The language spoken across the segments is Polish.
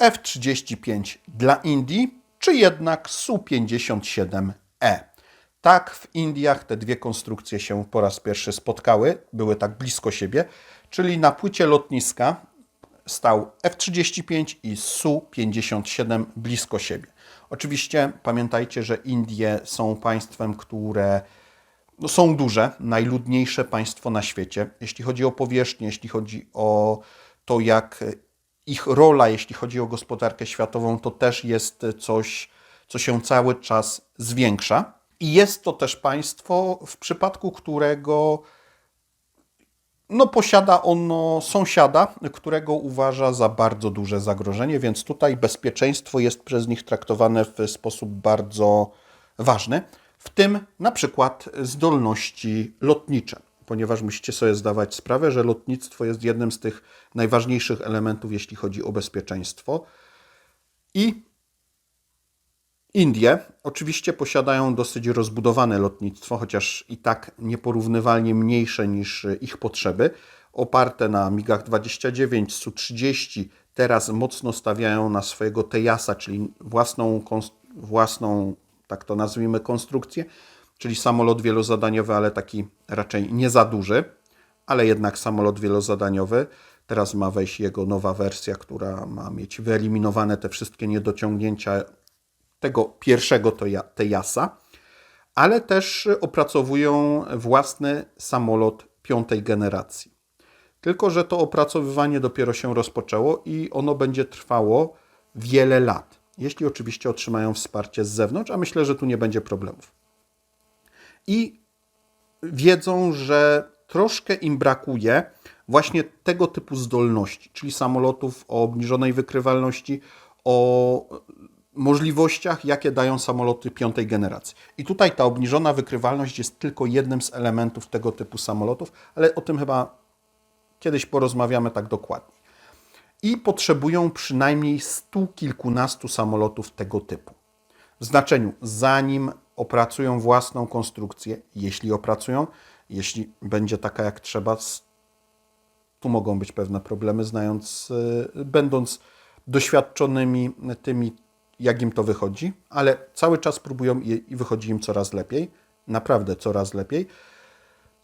F-35 dla Indii, czy jednak Su-57E. Tak, w Indiach te dwie konstrukcje się po raz pierwszy spotkały, były tak blisko siebie, czyli na płycie lotniska stał F-35 i Su-57 blisko siebie. Oczywiście pamiętajcie, że Indie są państwem, które no, są duże, najludniejsze państwo na świecie. Jeśli chodzi o powierzchnię, jeśli chodzi o to, jak ich rola, jeśli chodzi o gospodarkę światową, to też jest coś, co się cały czas zwiększa. I jest to też państwo, w przypadku którego no, posiada ono sąsiada, którego uważa za bardzo duże zagrożenie, więc tutaj bezpieczeństwo jest przez nich traktowane w sposób bardzo ważny, w tym na przykład zdolności lotnicze, ponieważ musicie sobie zdawać sprawę, że lotnictwo jest jednym z tych najważniejszych elementów, jeśli chodzi o bezpieczeństwo. I Indie oczywiście posiadają dosyć rozbudowane lotnictwo, chociaż i tak nieporównywalnie mniejsze niż ich potrzeby, oparte na MiGach 29, Su-30. Teraz mocno stawiają na swojego Tejasa, czyli własną, własną, tak to nazwijmy, konstrukcję, czyli samolot wielozadaniowy, ale taki raczej nie za duży, ale jednak samolot wielozadaniowy. Teraz ma wejść jego nowa wersja, która ma mieć wyeliminowane te wszystkie niedociągnięcia tego pierwszego Tejasa, ale też opracowują własny samolot piątej generacji. Tylko, że to opracowywanie dopiero się rozpoczęło i ono będzie trwało wiele lat, jeśli oczywiście otrzymają wsparcie z zewnątrz, a myślę, że tu nie będzie problemów. I wiedzą, że troszkę im brakuje właśnie tego typu zdolności, czyli samolotów o obniżonej wykrywalności, o możliwościach, jakie dają samoloty piątej generacji. I tutaj ta obniżona wykrywalność jest tylko jednym z elementów tego typu samolotów, ale o tym chyba kiedyś porozmawiamy tak dokładnie. I potrzebują przynajmniej stu kilkunastu samolotów tego typu. W znaczeniu, zanim opracują własną konstrukcję, jeśli opracują, jeśli będzie taka jak trzeba, tu mogą być pewne problemy, znając, y, będąc doświadczonymi tymi jak im to wychodzi, ale cały czas próbują i wychodzi im coraz lepiej, naprawdę coraz lepiej,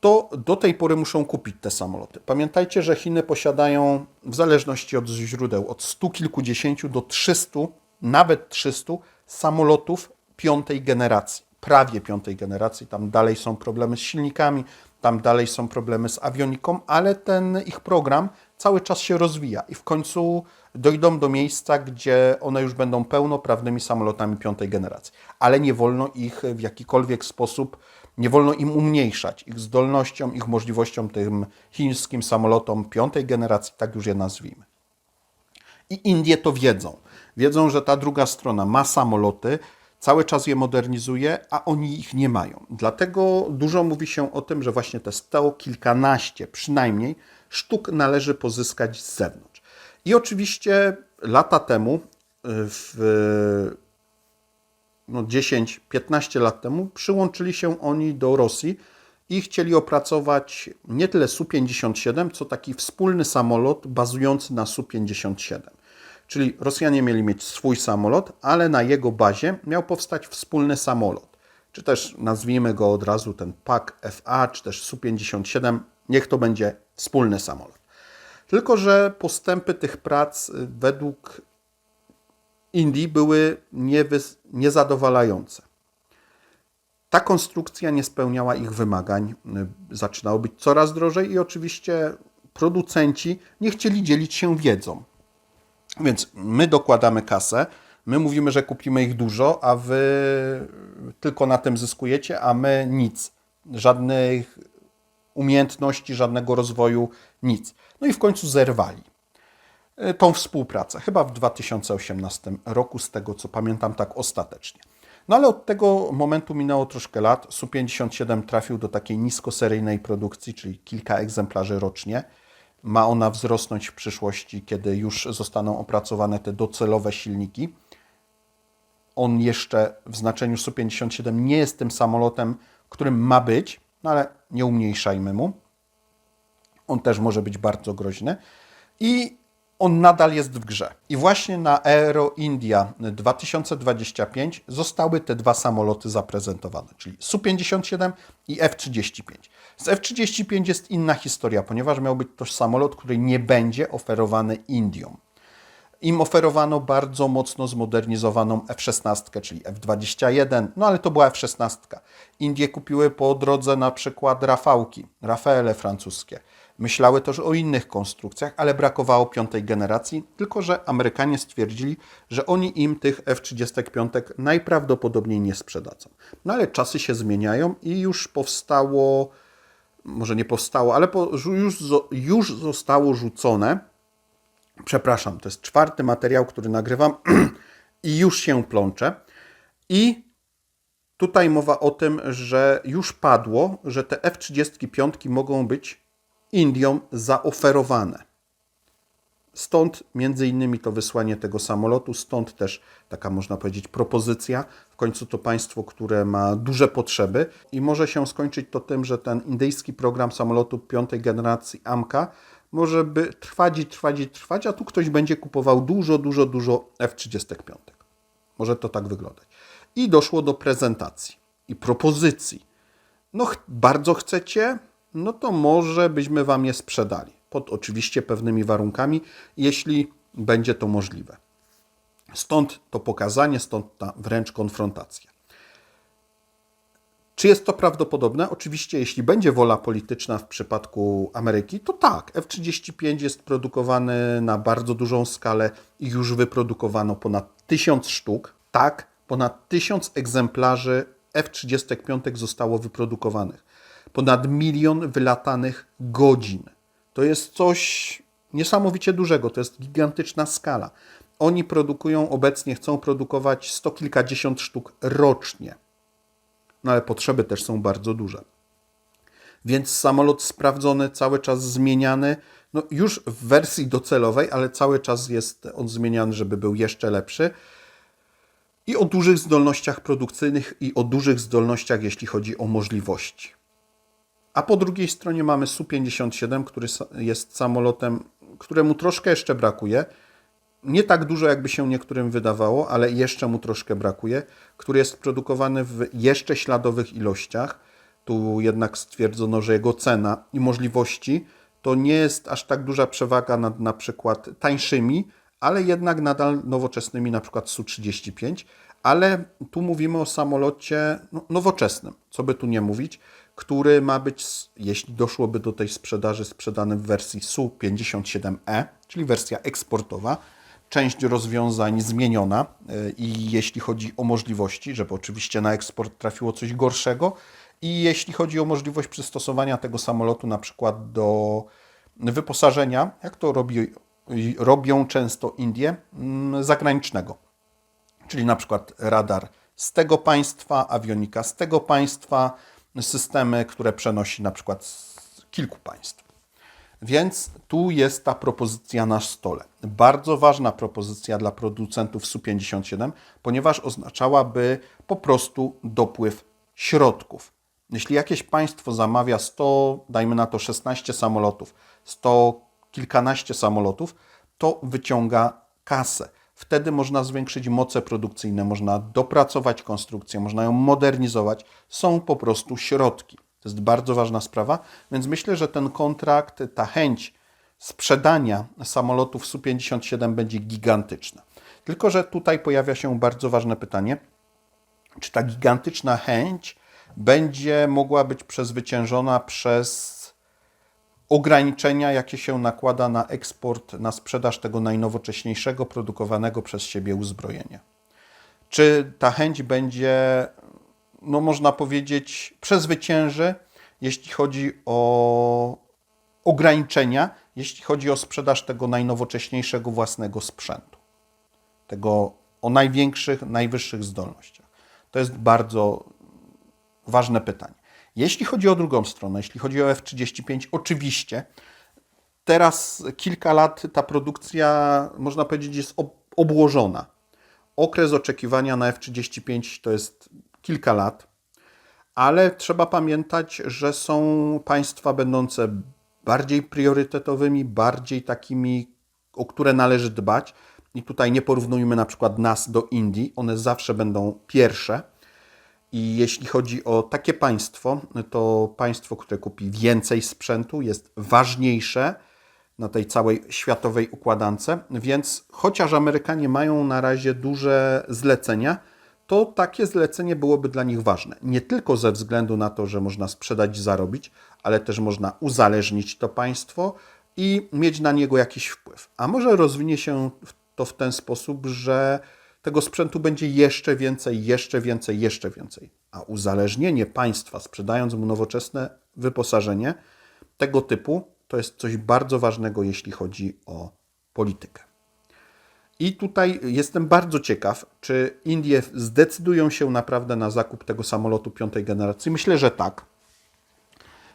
to do tej pory muszą kupić te samoloty. Pamiętajcie, że Chiny posiadają, w zależności od źródeł, od stu kilkudziesięciu do 300, nawet 300 samolotów piątej generacji, prawie piątej generacji. Tam dalej są problemy z silnikami, tam dalej są problemy z awioniką, ale ten ich program cały czas się rozwija i w końcu dojdą do miejsca, gdzie one już będą pełnoprawnymi samolotami piątej generacji. Ale nie wolno ich w jakikolwiek sposób, nie wolno im umniejszać ich zdolnościom, ich możliwościom tym chińskim samolotom piątej generacji, tak już je nazwijmy. I Indie to wiedzą. Wiedzą, że ta druga strona ma samoloty, cały czas je modernizuje, a oni ich nie mają. Dlatego dużo mówi się o tym, że właśnie te sto kilkanaście przynajmniej sztuk należy pozyskać z zewnątrz. I oczywiście lata temu, y, w no 10-15 lat temu, przyłączyli się oni do Rosji i chcieli opracować nie tyle Su-57, co taki wspólny samolot bazujący na Su-57. Czyli Rosjanie mieli mieć swój samolot, ale na jego bazie miał powstać wspólny samolot. Czy też nazwijmy go od razu ten PAK FA, czy też Su-57, niech to będzie wspólny samolot. Tylko, że postępy tych prac y, według Indii były niezadowalające. Ta konstrukcja nie spełniała ich wymagań, y, zaczynało być coraz drożej i oczywiście producenci nie chcieli dzielić się wiedzą. Więc my dokładamy kasę, my mówimy, że kupimy ich dużo, a wy tylko na tym zyskujecie, a my nic. Żadnych umiejętności, żadnego rozwoju, nic. No i w końcu zerwali e, tą współpracę, chyba w 2018 roku, z tego co pamiętam, tak ostatecznie. No ale od tego momentu minęło troszkę lat. Su-57 trafił do takiej niskoseryjnej produkcji, czyli kilka egzemplarzy rocznie. Ma ona wzrosnąć w przyszłości, kiedy już zostaną opracowane te docelowe silniki. On jeszcze w znaczeniu Su-57 nie jest tym samolotem, którym ma być, no ale nie umniejszajmy mu. On też może być bardzo groźny. I on nadal jest w grze. I właśnie na Aero India 2025 zostały te dwa samoloty zaprezentowane, czyli Su-57 i F-35. Z F-35 jest inna historia, ponieważ miał być to samolot, który nie będzie oferowany Indiom. Im oferowano bardzo mocno zmodernizowaną F-16, czyli F-21, no ale to była F-16. Indie kupiły po drodze na przykład Rafałki, Rafaele francuskie. Myślały też o innych konstrukcjach, ale brakowało piątej generacji, tylko że Amerykanie stwierdzili, że oni im tych F-35 najprawdopodobniej nie sprzedadzą. No ale czasy się zmieniają i już powstało, może nie powstało, ale po, już, już zostało rzucone Przepraszam, to jest czwarty materiał, który nagrywam i już się plączę. I tutaj mowa o tym, że już padło, że te F-35 mogą być Indiom zaoferowane. Stąd między innymi to wysłanie tego samolotu, stąd też taka można powiedzieć propozycja. W końcu to państwo, które ma duże potrzeby i może się skończyć to tym, że ten indyjski program samolotu piątej generacji AMCA może by trwać i trwać i trwać, a tu ktoś będzie kupował dużo, dużo, dużo F-35. Może to tak wyglądać. I doszło do prezentacji i propozycji. No, bardzo chcecie, no to może byśmy Wam je sprzedali. Pod oczywiście pewnymi warunkami, jeśli będzie to możliwe. Stąd to pokazanie, stąd ta wręcz konfrontacja. Czy jest to prawdopodobne? Oczywiście, jeśli będzie wola polityczna w przypadku Ameryki, to tak. F-35 jest produkowany na bardzo dużą skalę i już wyprodukowano ponad tysiąc sztuk. Tak, ponad tysiąc egzemplarzy F-35 zostało wyprodukowanych. Ponad milion wylatanych godzin. To jest coś niesamowicie dużego, to jest gigantyczna skala. Oni produkują obecnie, chcą produkować sto kilkadziesiąt sztuk rocznie no ale potrzeby też są bardzo duże. Więc samolot sprawdzony, cały czas zmieniany, no już w wersji docelowej, ale cały czas jest on zmieniany, żeby był jeszcze lepszy. I o dużych zdolnościach produkcyjnych, i o dużych zdolnościach, jeśli chodzi o możliwości. A po drugiej stronie mamy Su-57, który jest samolotem, któremu troszkę jeszcze brakuje. Nie tak dużo, jakby się niektórym wydawało, ale jeszcze mu troszkę brakuje, który jest produkowany w jeszcze śladowych ilościach. Tu jednak stwierdzono, że jego cena i możliwości to nie jest aż tak duża przewaga nad na przykład tańszymi, ale jednak nadal nowoczesnymi, na przykład Su-35, ale tu mówimy o samolocie no, nowoczesnym, co by tu nie mówić, który ma być, jeśli doszłoby do tej sprzedaży, sprzedany w wersji Su-57E, czyli wersja eksportowa, część rozwiązań zmieniona e, i jeśli chodzi o możliwości, żeby oczywiście na eksport trafiło coś gorszego i jeśli chodzi o możliwość przystosowania tego samolotu na przykład do wyposażenia, jak to robi, robią często Indie, mm, zagranicznego. Czyli na przykład radar z tego państwa, awionika z tego państwa, systemy, które przenosi na przykład z kilku państw. Więc tu jest ta propozycja na stole. Bardzo ważna propozycja dla producentów Su-57, ponieważ oznaczałaby po prostu dopływ środków. Jeśli jakieś państwo zamawia 100, dajmy na to 16 samolotów, 100 kilkanaście samolotów, to wyciąga kasę. Wtedy można zwiększyć moce produkcyjne, można dopracować konstrukcję, można ją modernizować. Są po prostu środki. To jest bardzo ważna sprawa, więc myślę, że ten kontrakt, ta chęć sprzedania samolotów Su-57 będzie gigantyczna. Tylko, że tutaj pojawia się bardzo ważne pytanie, czy ta gigantyczna chęć będzie mogła być przezwyciężona przez ograniczenia, jakie się nakłada na eksport, na sprzedaż tego najnowocześniejszego, produkowanego przez siebie uzbrojenia. Czy ta chęć będzie no można powiedzieć, przezwycięży, jeśli chodzi o ograniczenia, jeśli chodzi o sprzedaż tego najnowocześniejszego własnego sprzętu. Tego o największych, najwyższych zdolnościach. To jest bardzo ważne pytanie. Jeśli chodzi o drugą stronę, jeśli chodzi o F-35, oczywiście teraz kilka lat ta produkcja, można powiedzieć, jest obłożona. Okres oczekiwania na F-35 to jest kilka lat, ale trzeba pamiętać, że są państwa będące bardziej priorytetowymi, bardziej takimi o które należy dbać. I tutaj nie porównujmy na przykład nas do Indii, one zawsze będą pierwsze. I jeśli chodzi o takie państwo, to państwo, które kupi więcej sprzętu, jest ważniejsze na tej całej światowej układance. Więc chociaż Amerykanie mają na razie duże zlecenia, to takie zlecenie byłoby dla nich ważne. Nie tylko ze względu na to, że można sprzedać i zarobić, ale też można uzależnić to państwo i mieć na niego jakiś wpływ. A może rozwinie się to w ten sposób, że tego sprzętu będzie jeszcze więcej, jeszcze więcej, jeszcze więcej. A uzależnienie państwa, sprzedając mu nowoczesne wyposażenie tego typu, to jest coś bardzo ważnego, jeśli chodzi o politykę. I tutaj jestem bardzo ciekaw, czy Indie zdecydują się naprawdę na zakup tego samolotu piątej generacji. Myślę, że tak.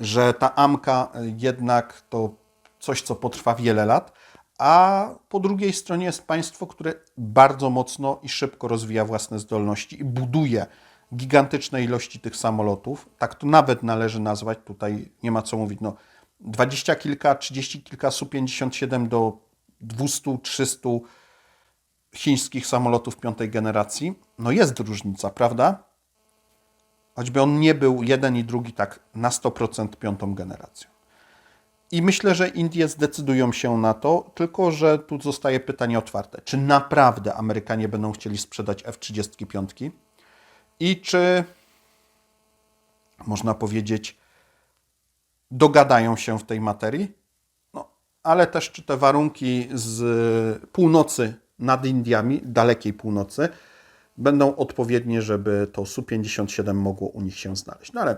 Że ta Amka jednak to coś, co potrwa wiele lat, a po drugiej stronie jest państwo, które bardzo mocno i szybko rozwija własne zdolności i buduje gigantyczne ilości tych samolotów. Tak to nawet należy nazwać, tutaj nie ma co mówić. No, dwadzieścia kilka, trzydzieści kilka Su-57 do 200-300 chińskich samolotów piątej generacji. No jest różnica, prawda? Choćby on nie był jeden i drugi tak na 100% piątą generacją. I myślę, że Indie zdecydują się na to, tylko że tu zostaje pytanie otwarte. Czy naprawdę Amerykanie będą chcieli sprzedać F-35? I czy, można powiedzieć, dogadają się w tej materii? No, ale też czy te warunki z północy nad Indiami, dalekiej północy, będą odpowiednie, żeby to Su-57 mogło u nich się znaleźć. No ale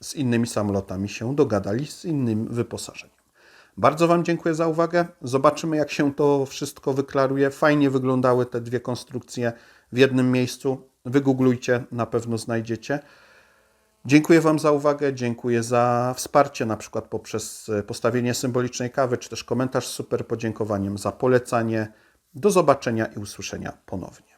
z innymi samolotami się dogadali, z innym wyposażeniem. Bardzo Wam dziękuję za uwagę. Zobaczymy, jak się to wszystko wyklaruje. Fajnie wyglądały te dwie konstrukcje w jednym miejscu. Wygooglujcie, na pewno znajdziecie. Dziękuję Wam za uwagę, dziękuję za wsparcie, na przykład poprzez postawienie symbolicznej kawy, czy też komentarz z super podziękowaniem za polecanie. Do zobaczenia i usłyszenia ponownie.